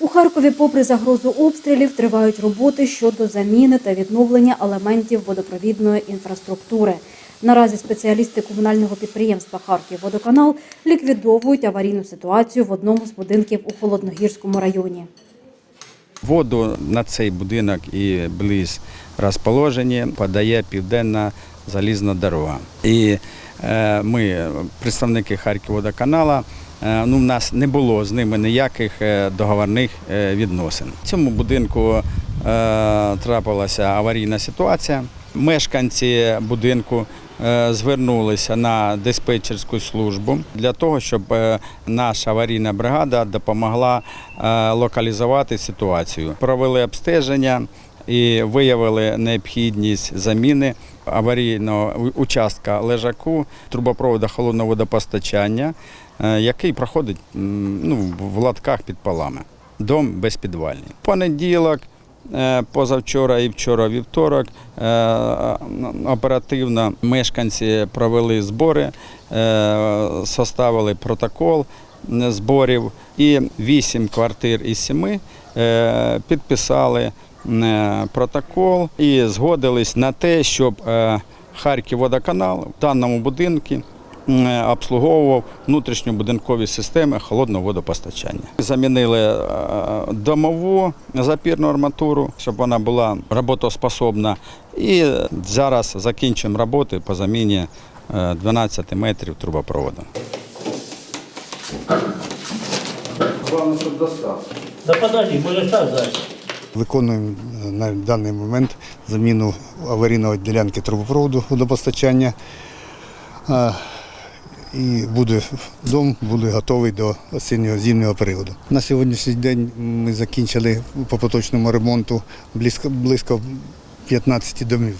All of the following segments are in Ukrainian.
У Харкові, попри загрозу обстрілів, тривають роботи щодо заміни та відновлення елементів водопровідної інфраструктури. Наразі спеціалісти комунального підприємства «Харківводоканал» ліквідовують аварійну ситуацію в одному з будинків у Холодногірському районі. Воду на цей будинок і близь розположені подає південна залізна дорога. І е, ми, представники Харківводоканала, ну, в нас не було з ними ніяких е, договорних е, відносин. В цьому будинку е, трапилася аварійна ситуація. Мешканці будинку е, звернулися на диспетчерську службу для того, щоб е, наша аварійна бригада допомогла е, локалізувати ситуацію. Провели обстеження і виявили необхідність заміни аварійного участка лежаку трубопроводу холодного водопостачання, е, який проходить ну, в латках під полами. Дом безпідвальний. Понеділок. Е, Позавчора і вчора вівторок е, оперативно мешканці провели збори, составили протокол зборів і вісім квартир із семи е, підписали протокол і згодились на те, щоб е, Харківводоканал в даному будинку е, обслуговував внутрішньобудинкові системи холодного водопостачання. Замінили е, домову запірну арматуру, щоб вона була роботоспособна. І зараз закінчимо роботи по заміні е, 12 метрів трубопроводу. Головне, щоб достав. Да подожди, можеш так зараз. Виконуємо е, на даний момент заміну аварійної ділянки трубопроводу водопостачання. І буде дом буде готовий до осіннього зимнього періоду. На сьогоднішній день ми закінчили по поточному ремонту близько, близько 15 домів.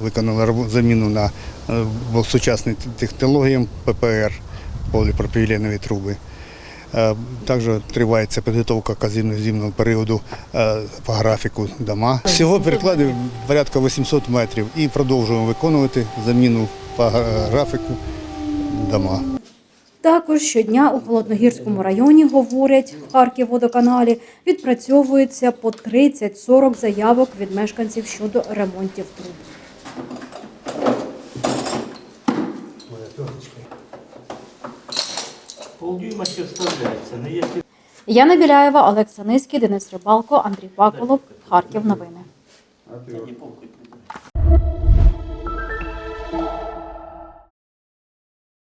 Виконали заміну на е, сучасним технологіям ППР, поліпропіленові труби. Е, Також тривається підготовка к зимного періоду е, по графіку дома. Всього перекладів порядка 800 метрів і продовжуємо виконувати заміну по графіку дома. Також щодня у Холодногірському районі, говорять в Харківводоканалі, відпрацьовується по 30-40 заявок від мешканців щодо ремонтів труб. Полдюйма ще вставляється. Не якщо Яна Біляєва, Олег Саниський, Денис Рибалко, Андрій Баколов, Харків. Новини.